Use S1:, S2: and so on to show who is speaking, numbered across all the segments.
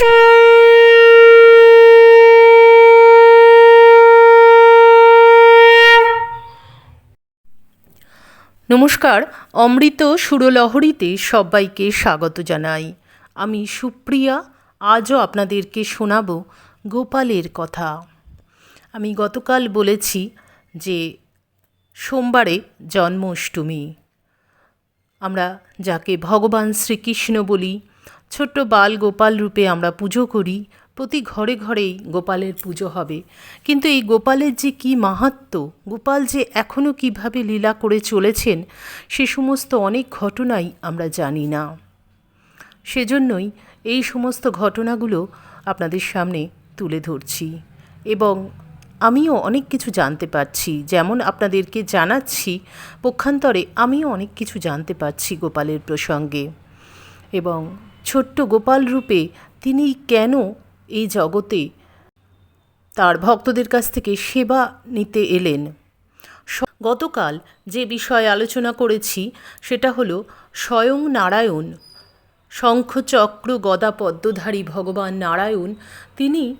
S1: নমস্কার, অমৃত সুরলহরীতে সবাইকে স্বাগত জানাই। আমি সুপ্রিয়া, আজও আপনাদেরকে শোনাব গোপালের কথা। আমি গতকাল বলেছি যে সোমবারে জন্মাষ্টমী। আমরা যাকে ভগবান শ্রীকৃষ্ণ বলি ছোট্ট বাল গোপাল রূপে আমরা পুজো করি, প্রতি ঘরে ঘরেই গোপালের পুজো হবে। কিন্তু এই গোপালের যে কী মাহাত্ম, গোপাল যে এখনও কীভাবে লীলা করে চলেছেন, সে সমস্ত অনেক ঘটনাই আমরা জানি না। সেজন্যই এই সমস্ত ঘটনাগুলো আপনাদের সামনে তুলে ধরছি এবং আমিও অনেক কিছু জানতে পারছি। যেমন আপনাদেরকে জানাচ্ছি, পক্ষান্তরে আমিও অনেক কিছু জানতে পারছি গোপালের প্রসঙ্গে এবং ছোট্ট গোপাল রূপে তিনি কেন এই জগতে? তার ভক্তদের কাছ থেকে সেবা নিতে এলেন। গতকাল যে বিষয়ে আলোচনা করেছি, সেটা হলো স্বয়ং নারায়ণ। শঙ্খচক্র গদা পদ্মধারী ভগবান নারায়ণ, তিনি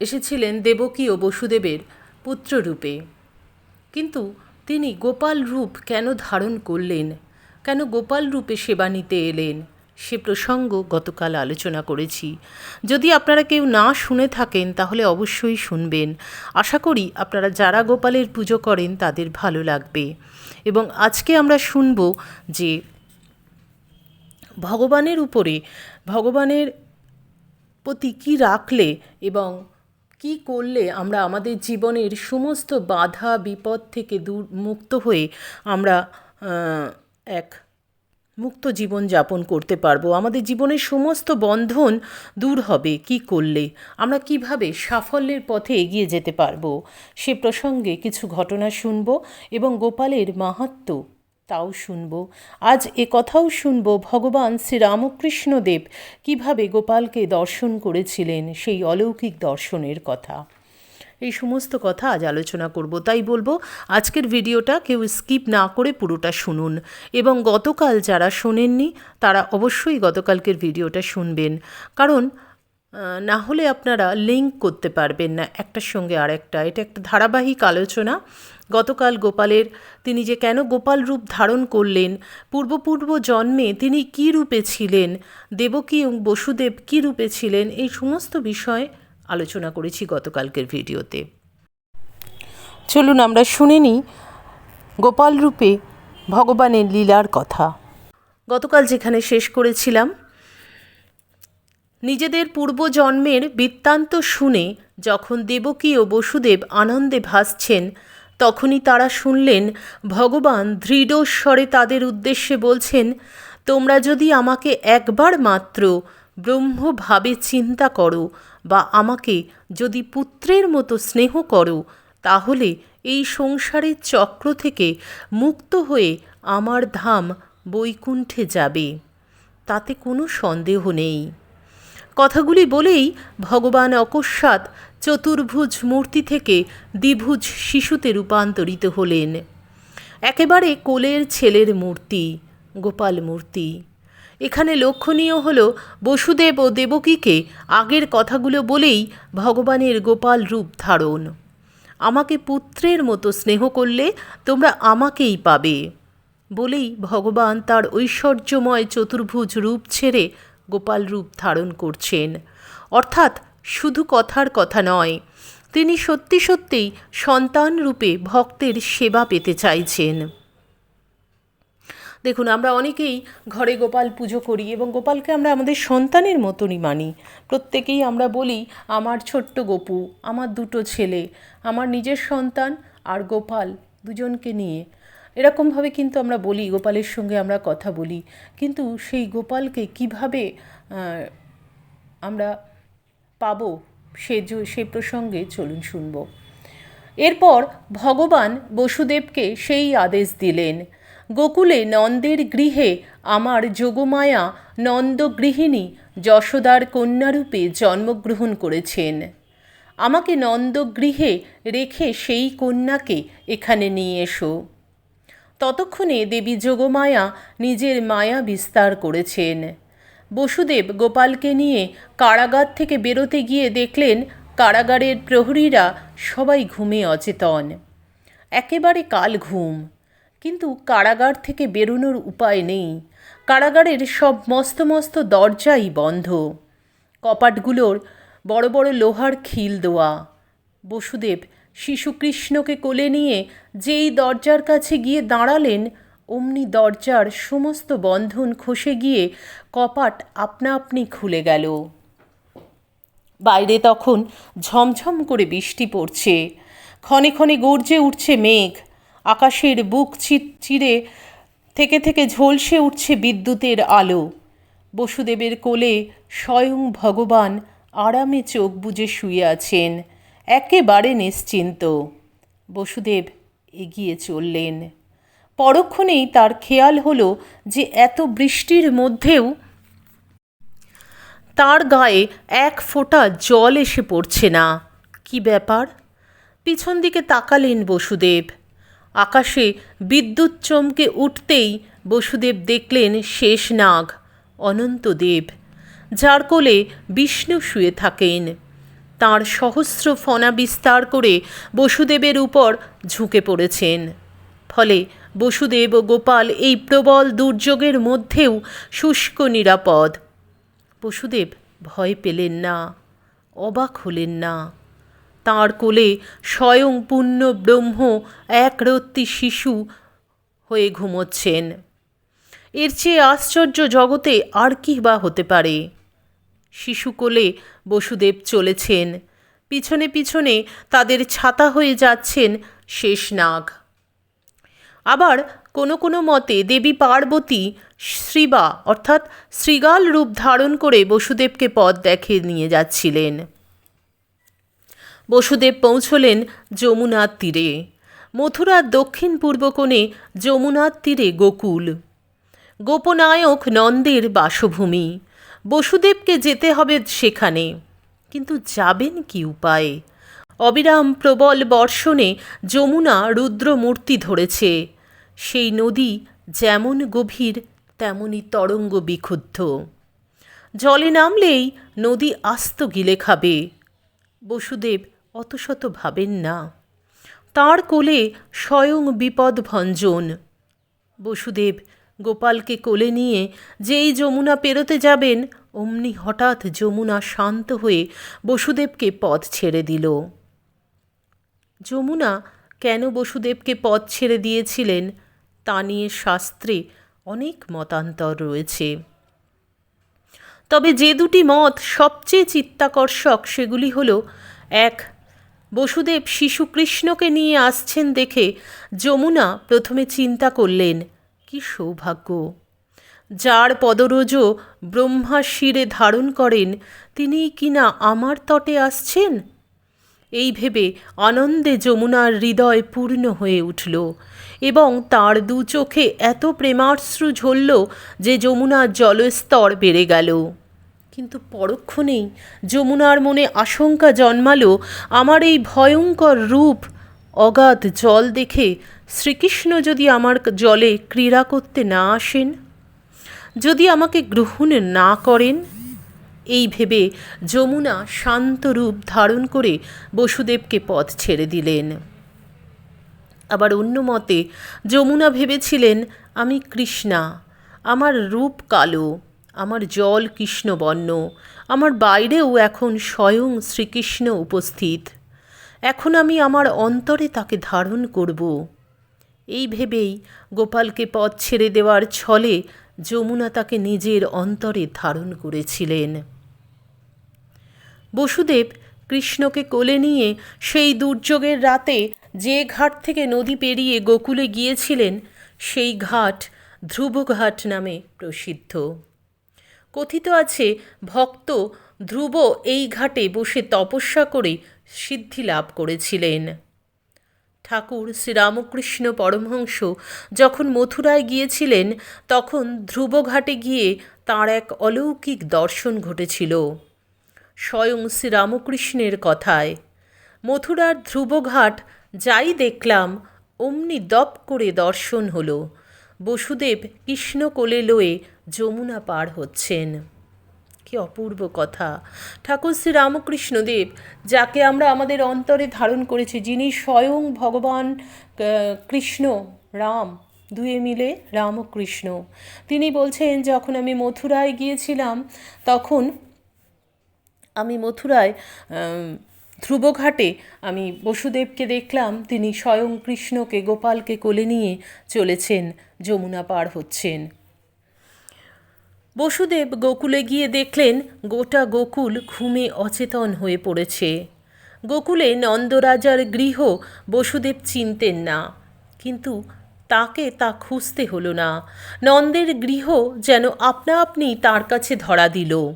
S1: এসেছিলেন দেবকী ও বসুদেবের পুত্ররূপে। কিন্তু তিনি গোপাল রূপ কেন ধারণ করলেন? কেন গোপাল রূপে সেবা নিতে এলেন? সে প্রসঙ্গ গতকাল আলোচনা করেছি। যদি আপনারা কেউ না শুনে থাকেন, তাহলে অবশ্যই শুনবেন। আশা করি আপনারা যারা গোপালের পুজো করেন, তাদের ভালো লাগবে। এবং আজকে আমরা শুনব যে ভগবানের উপরে, ভগবানের প্রতি কী রাখলে এবং কী করলে আমরা আমাদের জীবনের সমস্ত বাধা, বিপদ থেকে দূর, মুক্ত হয়ে আমরা এক মুক্ত জীবন যাপন করতে পারব। আমাদের জীবনের সমস্ত বন্ধন দূর হবে। কি করলে? আমরা কীভাবে সাফল্যের পথে এগিয়ে যেতে পারব? সে প্রসঙ্গে কিছু ঘটনা শুনব এবং গোপালের মাহাত্ম্য তাও শুনব। আজ এ কথাও শুনব, ভগবান শ্রীরামকৃষ্ণদেব কীভাবে গোপালকে দর্শন করেছিলেন সেই অলৌকিক দর্শনের কথা। এই সমস্ত কথা আজ আলোচনা করব। তাই বলব, আজকের ভিডিওটা কেউ স্কিপ না করে পুরোটা শুনুন। এবং গতকাল যারা শোনেননি, তারা অবশ্যই গতকালকের ভিডিওটা শুনবেন। কারণ না হলে আপনারা লিঙ্ক করতে পারবেন না একটার সঙ্গে আরেকটা। এটা একটা ধারাবাহিক আলোচনা। গতকাল গোপালের, তিনি যে কেন গোপাল রূপ ধারণ করলেন, পূর্বপূর্ব জন্মে তিনি কী রূপে ছিলেন, দেবকী এবং বসুদেব কী রূপে ছিলেন, এই সমস্ত বিষয় আলোচনা করেছি গতকালকের ভিডিওতে। চলুন আমরা শুনে নিই গোপাল রূপে ভগবানের লীলার কথা। গতকাল যেখানে শেষ করেছিলাম নিজেদের পূর্বজন্মের বৃত্তান্ত শুনে যখন দেবকী ও বসুদেব আনন্দে ভাসছেন তখনই তারা শুনলেন ভগবান দৃঢ়স্বরে তাদের উদ্দেশ্যে বলছেন তোমরা যদি আমাকে একবার মাত্র ব্রহ্মভাবে চিন্তা করো বা আমাকে যদি পুত্রের মতো স্নেহ করো, তাহলে এই সংসারের চক্র থেকে মুক্ত হয়ে আমার ধাম বৈকুণ্ঠে যাবে। তাতে কোনো সন্দেহ নেই। কথাগুলি বলেই ভগবান অকস্মাৎ চতুর্ভুজ মূর্তি থেকে দ্বিভুজ শিশুতে রূপান্তরিত হলেন। একেবারে কোলের ছেলের মূর্তি, গোপাল মূর্তি। এখানে লক্ষণীয় হল বসুদেব ও দেবকীকে আগের কথাগুলো বলেই ভগবানের গোপাল রূপ ধারণ। আমাকে পুত্রের মতো স্নেহ করলে তোমরা আমাকেই পাবে, বলেই ভগবান তার ঐশ্বর্যময় চতুর্ভুজ রূপ ছেড়ে গোপাল রূপ ধারণ করছেন। অর্থাৎ শুধু কথার কথা নয়, তিনি সত্যি সত্যিই সন্তান রূপে ভক্তের সেবা পেতে চাইছেন। দেখুন, আমরা অনেকেই ঘরে গোপাল পুজো করি এবং গোপালকে আমরা আমাদের সন্তানের মতনই মানি। প্রত্যেকেই আমরা বলি, আমার ছোট্ট গোপু, আমার দুটো ছেলে, আমার নিজের সন্তান আর গোপাল দুজনকে নিয়ে। এরকমভাবে কিন্তু আমরা বলি, গোপালের সঙ্গে আমরা কথা বলি। কিন্তু সেই গোপালকে কীভাবে আমরা পাবো সে জ- সে প্রসঙ্গে চলুন শুনব। এরপর ভগবান বসুদেবকে সেই আদেশ দিলেন। গোকুলে নন্দের গৃহে আমার যোগমায়া নন্দগৃহিণী যশোদার কন্যারূপে জন্মগ্রহণ করেছেন। আমাকে নন্দগৃহে রেখে সেই কন্যাকে এখানে নিয়ে এসো। ততক্ষণে দেবী যোগমায়া নিজের মায়া বিস্তার করেছেন। বসুদেব গোপালকে নিয়ে কারাগার থেকে বেরোতে গিয়ে দেখলেন, কারাগারের প্রহরীরা সবাই ঘুমে অচেতন। একেবারে কাল ঘুম। কিন্তু কারাগার থেকে বেরোনোর উপায় নেই। কারাগারের সব মস্ত মস্ত দরজাই বন্ধ। কপাটগুলোর বড় বড় লোহার খিল দেওয়া বসুদেব শিশুকৃষ্ণকে কোলে নিয়ে যেই দরজার কাছে গিয়ে দাঁড়ালেন, অমনি দরজার সমস্ত বন্ধন খসে গিয়ে কপাট আপনা আপনি খুলে গেল। বাইরে তখন ঝমঝম করে বৃষ্টি পড়ছে। ক্ষণে ক্ষণে গর্জে উঠছে মেঘ। আকাশের বুক চিরে থেকে থেকে ঝলসে উঠছে বিদ্যুতের আলো। বসুদেবের কোলে স্বয়ং ভগবান আরামে চোখ বুজে শুয়ে আছেন, একেবারে নিশ্চিন্ত। বসুদেব এগিয়ে চললেন। পরক্ষণেই তার খেয়াল হলো যে এত বৃষ্টির মধ্যেও তার গায়ে এক ফোঁটা জল এসে পড়ছে না। কি ব্যাপার? পিছন দিকে তাকালেন বসুদেব। আকাশে বিদ্যুৎ চমকে উঠতেই বসুদেব দেখলেন শেষ নাগ অনন্তদেব যার কোলে বিষ্ণু শুয়ে থাকেন। তার সহস্র ফনা বিস্তার করে বসুদেবের উপর ঝুঁকে পড়েছেন। ফলে বসুদেব ও গোপাল এই প্রবল দুর্যোগের মধ্যেও শুষ্ক নিরাপদ। বসুদেব ভয় পেলেন না, অবাক হলেন না। তাঁর কোলে স্বয়ং পূর্ণ ব্রহ্ম একরত্তি শিশু হয়ে ঘুমোচ্ছেন। এর চেয়ে আশ্চর্য জগতে আর কি বা হতে পারে? শিশু কোলে বসুদেব চলেছেন। পিছনে পিছনে তাদের ছাতা হয়ে যাচ্ছেন শেষনাগ আবার কোনো কোনো মতে দেবী পার্বতী শ্রীবা অর্থাৎ শ্রীগাল রূপ ধারণ করে বসুদেবকে পথ দেখে নিয়ে যাচ্ছিলেন। বসুদেব পৌঁছলেন যমুনার তীরে। মথুরার দক্ষিণ পূর্ব কোণে যমুনার তীরে গোকুল। গোপনায়ক নন্দের বাসভূমি। বসুদেবকে যেতে হবে সেখানে। কিন্তু যাবেন কি উপায়ে? অবিরাম প্রবল বর্ষণে যমুনা রুদ্রমূর্তি ধরেছে। সেই নদী যেমন গভীর তেমনই তরঙ্গ বিক্ষুব্ধ। জলে নামলেই নদী আস্ত গিলে খাবে। বসুদেব অত শত ভাবেন না। তাঁর কোলে স্বয়ং বিপদ ভঞ্জন বসুদেব গোপালকে কোলে নিয়ে যেই যমুনা পেরোতে যাবেন, অমনি হঠাৎ যমুনা শান্ত হয়ে বসুদেবকে পথ ছেড়ে দিল। যমুনা কেন বসুদেবকে পথ ছেড়ে দিয়েছিলেন, তা নিয়ে শাস্ত্রে অনেক মতান্তর রয়েছে। তবে যে দুটি মত সবচেয়ে চিত্তাকর্ষক, সেগুলি হল, এক বসুদেব শিশু কৃষ্ণকে নিয়ে আসছেন দেখে যমুনা প্রথমে চিন্তা করলেন, কি সৌভাগ্য। যার পদরজ ব্রহ্মা শিরে ধারণ করেন তিনিই কিনা আমার তটে আসছেন? এই ভেবে আনন্দে যমুনার হৃদয় পূর্ণ হয়ে উঠল এবং তার দু চোখে এত প্রেমাশ্রু ঝরল যে যমুনার জলস্তর বেড়ে গেল। কিন্তু পরক্ষণেই যমুনার মনে আশঙ্কা জন্মালো আমার এই ভয়ঙ্কর রূপ। অগাধ জল দেখে শ্রীকৃষ্ণ যদি আমার জলে ক্রীড়া করতে না আসেন, যদি আমাকে গ্রহণ না করেন, এই ভেবে যমুনা শান্ত রূপ ধারণ করে বসুদেবকে পথ ছেড়ে দিলেন। আবার অন্য মতে, যমুনা ভেবেছিলেন, আমি কৃষ্ণা, আমার রূপ কালো। আমার জল কৃষ্ণবর্ণ, আমার বাইরেও এখন স্বয়ং শ্রীকৃষ্ণ উপস্থিত। এখন আমি আমার অন্তরে তাকে ধারণ করব। এই ভেবেই গোপালকে পথ ছেড়ে দেওয়ার ছলে যমুনা তাকে নিজের অন্তরে ধারণ করেছিলেন। বসুদেব কৃষ্ণকে কোলে নিয়ে সেই দুর্যোগের রাতে যে ঘাট থেকে নদী পেরিয়ে গোকুলে গিয়েছিলেন, সেই ঘাট ধ্রুবঘাট নামে প্রসিদ্ধ। কথিত আছে, ভক্ত ধ্রুব এই ঘাটে বসে তপস্যা করে সিদ্ধি লাভ করেছিলেন। ঠাকুর শ্রীরামকৃষ্ণ পরমহংস যখন মথুরায় গিয়েছিলেন, তখন ধ্রুবঘাটে গিয়ে তাঁর এক অলৌকিক দর্শন ঘটেছিল। স্বয়ং শ্রীরামকৃষ্ণের কথায়, মথুরার ধ্রুবঘাট যাই দেখলাম, অমনি দপ করে দর্শন হলো। বসুদেব কৃষ্ণ কোলে লয়ে যমুনা পার হচ্ছেন। কি অপূর্ব কথা। ঠাকুর শ্রী রামকৃষ্ণদেব, যাকে আমরা আমাদের অন্তরে ধারণ করেছি, যিনি স্বয়ং ভগবান কৃষ্ণ, রাম, দুয়ে মিলে রামকৃষ্ণ। তিনি বলছেন, যখন আমি মথুরায় গিয়েছিলাম, তখন আমি মথুরায় ধ্রুবঘাটে আমি বসুদেবকে দেখলাম। তিনি স্বয়ং কৃষ্ণকে, গোপালকে কোলে নিয়ে চলেছেন, যমুনা পার হচ্ছেন। বসুদেব গোকুলে গিয়ে দেখলেন গোটা গোকুল ঘুমে অচেতন হয়ে পড়েছে। গোকুলে নন্দরাজার গৃহ বসুদেব চিনতেন না। কিন্তু তাকে তা খুঁজতে হলো না। নন্দের গৃহ যেন আপনা আপনি তার কাছে ধরা দিল।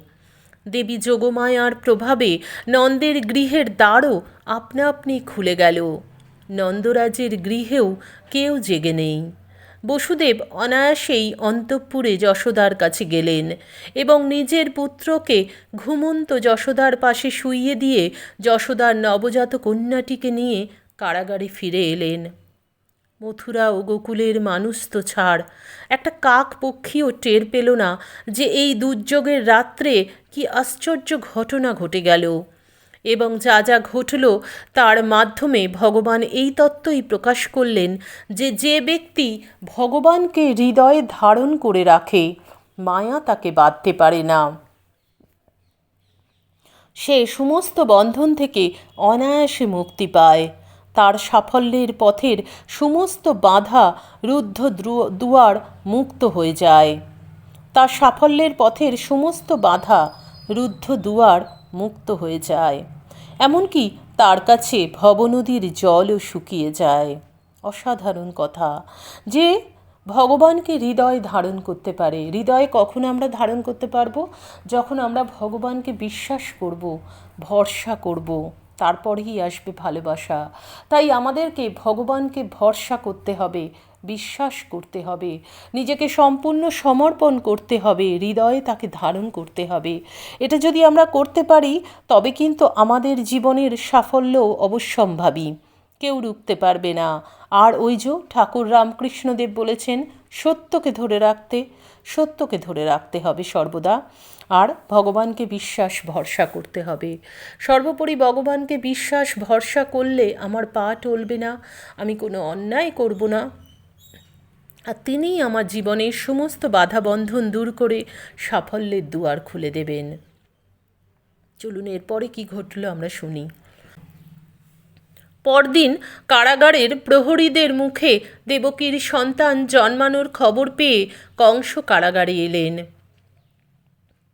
S1: দেবী যোগমায়ার প্রভাবে নন্দের গৃহের দ্বারও আপনা আপনি খুলে গেল। নন্দরাজের গৃহেও কেউ জেগে নেই। বসুদেব অনায়াসেই অন্তঃপুরে যশোদার কাছে গেলেন এবং নিজের পুত্রকে ঘুমন্ত যশোদার পাশে শুইয়ে দিয়ে যশোদার নবজাত কন্যাটিকে নিয়ে কারাগারে ফিরে এলেন। মথুরা ও গোকুলের মানুষ তো ছাড়। একটা কাক পক্ষীও টের পেল না যে এই দুর্যোগের রাত্রে কি আশ্চর্য ঘটনা ঘটে গেল। এবং যা যা ঘটল তার মাধ্যমে ভগবান এই তত্ত্বই প্রকাশ করলেন যে যে ব্যক্তি ভগবানকে হৃদয়ে ধারণ করে রাখে, মায়া তাকে বাঁধতে পারে না। সে সমস্ত বন্ধন থেকে অনায়াসে মুক্তি পায়। তার সাফল্যের পথের সমস্ত বাধা রুদ্ধ দুয়ার মুক্ত হয়ে যায়। তার সাফল্যের পথের সমস্ত বাধা রুদ্ধ দুয়ার মুক্ত হয়ে যায়। এমনকি তার কাছে ভবনদীর জলও শুকিয়ে যায়। অসাধারণ কথা। যে ভগবানকে হৃদয় ধারণ করতে পারে, হৃদয়ে কখন আমরা ধারণ করতে পারব? যখন আমরা ভগবানকে বিশ্বাস করব, ভরসা করব তারপরেই আসবে ভালোবাসা। তাই আমাদেরকে ভগবানকে ভরসা করতে হবে, বিশ্বাস করতে হবে, নিজেকে সম্পূর্ণ সমর্পণ করতে হবে, হৃদয়ে তাকে ধারণ করতে হবে। এটা যদি আমরা করতে পারি, তবে কিন্তু আমাদের জীবনের সাফল্য অবশ্যম্ভাবী। কেউ রুখতে পারবে না। আর ওই যে ঠাকুর রামকৃষ্ণদেব বলেছেন, সত্যকে ধরে রাখতে, সত্যকে ধরে রাখতে হবে সর্বদা। আর ভগবানকে বিশ্বাস ভরসা করতে হবে। সর্বোপরি ভগবানকে বিশ্বাস ভরসা করলে আমার পা টলবে না, আমি কোনো অন্যায় করব না। আর তিনিই আমার জীবনের সমস্ত বাধা বন্ধন দূর করে সাফল্যের দুয়ার খুলে দেবেন। চলুন, এরপরে কি ঘটলো আমরা শুনি। পরদিন কারাগারের প্রহরীদের মুখে দেবকীর সন্তান জন্মানোর খবর পেয়ে কংস কারাগারে এলেন।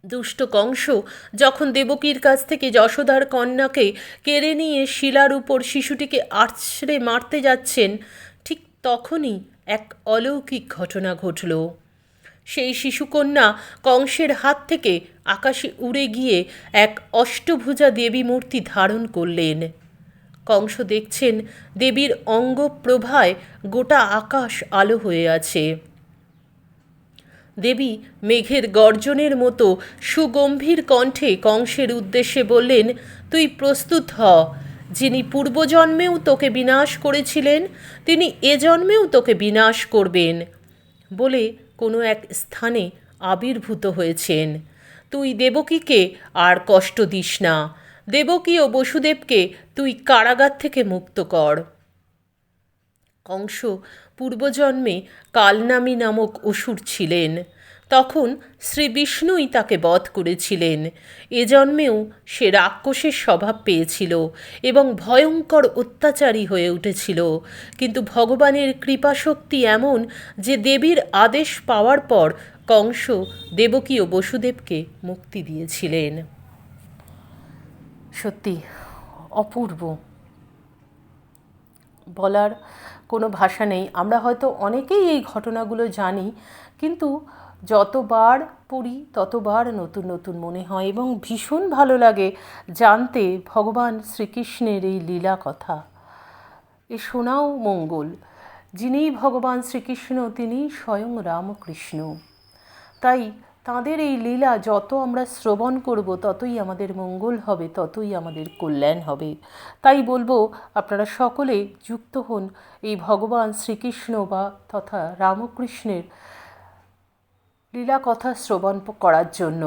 S1: দুষ্ট কংস যখন দেবকীর কাছ থেকে যশোদার কন্যাকে কেড়ে নিয়ে শিলার উপর শিশুটিকে আছড়ে মারতে যাচ্ছেন, ঠিক তখনই এক অলৌকিক ঘটনা ঘটল। সেই শিশুকন্যা কংসের হাত থেকে আকাশে উড়ে গিয়ে এক অষ্টভুজা দেবী মূর্তি ধারণ করলেন। কংস দেখছেন দেবীর অঙ্গ প্রভায় গোটা আকাশ আলো হয়ে আছে। দেবী মেঘের গর্জনের মতো সুগম্ভীর কণ্ঠে কংসের উদ্দেশ্যে বললেন, তুই প্রস্তুত হ। যিনি পূর্বজন্মেও তোকে বিনাশ করেছিলেন, তিনি এ জন্মেও তোকে বিনাশ করবেন। বলে কোনো এক স্থানে আবির্ভূত হয়েছেন। তুই দেবকীকে আর কষ্ট দিস না। দেবকী ও বসুদেবকে তুই কারাগার থেকে মুক্ত কর। কংস পূর্বজন্মে কালনামী নামক অসুর ছিলেন। তখন শ্রী বিষ্ণুই তাকে বধ করেছিলেন। এ জন্মেও সে রাক্ষসের স্বভাব পেয়েছিল এবং ভয়ঙ্কর অত্যাচারী হয়ে উঠেছিল। কিন্তু ভগবানের কৃপাশক্তি এমন যে দেবীর আদেশ পাওয়ার পর কংস দেবকী ও বসুদেবকে মুক্তি দিয়েছিলেন। সত্যি, অপূর্ব। বলার কোনো ভাষা নেই। আমরা হয়তো অনেকেই এই ঘটনাগুলো জানি, কিন্তু যতবার পড়ি, ততবার নতুন নতুন মনে হয় এবং ভীষণ ভালো লাগে জানতে ভগবান শ্রীকৃষ্ণের এই লীলা কথা। এ শোনাও মঙ্গল, যিনি ভগবান শ্রীকৃষ্ণ, তিনি স্বয়ং রামকৃষ্ণ। তাই তাঁদের এই লীলা যত আমরা শ্রবণ করব, ততই আমাদের মঙ্গল হবে, ততই আমাদের কল্যাণ হবে। তাই বলব, আপনারা সকলে যুক্ত হন এই ভগবান শ্রীকৃষ্ণ বা তথা রামকৃষ্ণের লীলা কথা শ্রবণ করার জন্য।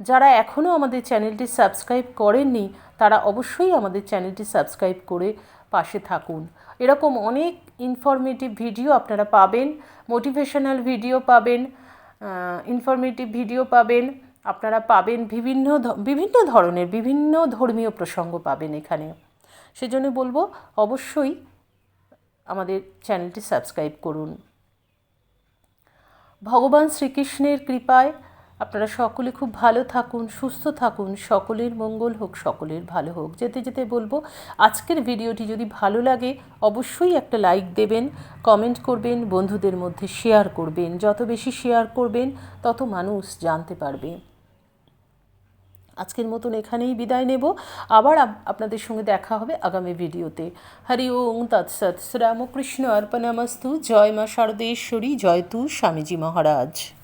S1: যারা এখনও আমাদের চ্যানেলটি সাবস্ক্রাইব করেননি, তারা অবশ্যই আমাদের চ্যানেলটি সাবস্ক্রাইব করে পাশে থাকুন। এরকম অনেক ইনফরমেটিভ ভিডিও আপনারা পাবেন মোটিভেশনাল ভিডিও পাবেন ইনফরমেটিভ ভিডিও পাবেন, আপনারা পাবেন বিভিন্ন বিভিন্ন ধরনের, বিভিন্ন ধর্মীয় প্রসঙ্গ পাবেন এখানে। সেজন্য বলব, অবশ্যই আমাদের চ্যানেলটি সাবস্ক্রাইব করুন। ভগবান শ্রীকৃষ্ণের কৃপায় আপনারা সকলে খুব ভালো থাকুন, সুস্থ থাকুন, সকলের মঙ্গল হোক, সকলের ভালো হোক। যেতে যেতে বলব, আজকের ভিডিওটি যদি ভালো লাগে, অবশ্যই একটা লাইক দেবেন, কমেন্ট করবেন, বন্ধুদের মধ্যে শেয়ার করবেন। যত বেশি শেয়ার করবেন, তত মানুষ জানতে পারবে। আজকের মতন এখানেই বিদায় নেব। আবার আপ- আপনাদের সঙ্গে দেখা হবে আগামী ভিডিওতে। হরি ওং তৎসৎ শ্রীরামকৃষ্ণ অর্পণামস্তু। জয় মা শারদেশ্বরী জয় তু স্বামীজি মহারাজ।